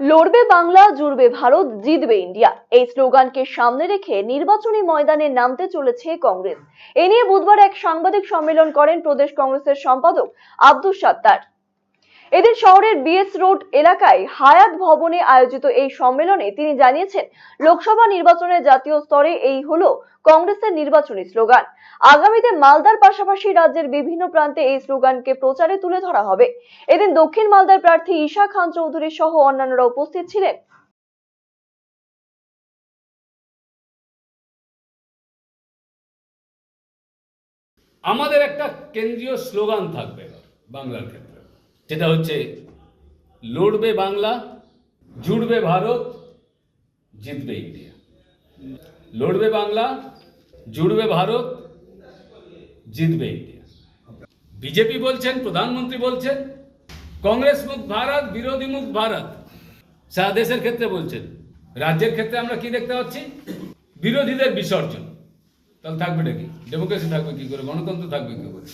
লড়বে বাংলা, জুড়বে ভারত, জিতবে ইন্ডিয়া। এই স্লোগানকে সামনে রেখে নির্বাচনী ময়দানে নামতে চলেছে কংগ্রেস। এ নিয়ে বুধবার এক সাংবাদিক সম্মেলন করেন প্রদেশ কংগ্রেসের সম্পাদক আব্দুল সাত্তার। এদিন শহরের বিএস রোড এলাকায় হায়াত ভবনে আয়োজিত এই সম্মেলনে তিনি জানিয়েছেন, লোকসভা নির্বাচনের জাতীয় স্তরে এই হলো কংগ্রেসের নির্বাচনী স্লোগান। আগামীতে মালদার পাশাপাশি রাজ্যের বিভিন্ন প্রান্তে এই স্লোগানকে প্রচারে তুলে ধরা হবে। এদিন দক্ষিণ মালদার প্রার্থী ঈশা খান চৌধুরী সহ অন্যান্যরা উপস্থিত ছিলেন। আমাদের একটা কেন্দ্রীয় স্লোগান থাকবে বাংলার ক্ষেত্রে। যেটা হচ্ছে লড়বে বাংলা, জুড়বে ভারত, জিতবে ইন্ডিয়া। লড়বে বাংলা, জুড়বে ভারত, জিতবে ইন্ডিয়া। বিজেপি বলছেন, প্রধানমন্ত্রী বলছেন, কংগ্রেস মুখ ভারত, বিরোধী মুখ ভারত। সারা দেশের ক্ষেত্রে বলছেন। রাজ্যের ক্ষেত্রে আমরা কি দেখতে পাচ্ছি? বিরোধীদের বিসর্জন। তাহলে থাকবে নাকি ডেমোক্রেসি থাকবে কি করে? গণতন্ত্র থাকবে কি করে?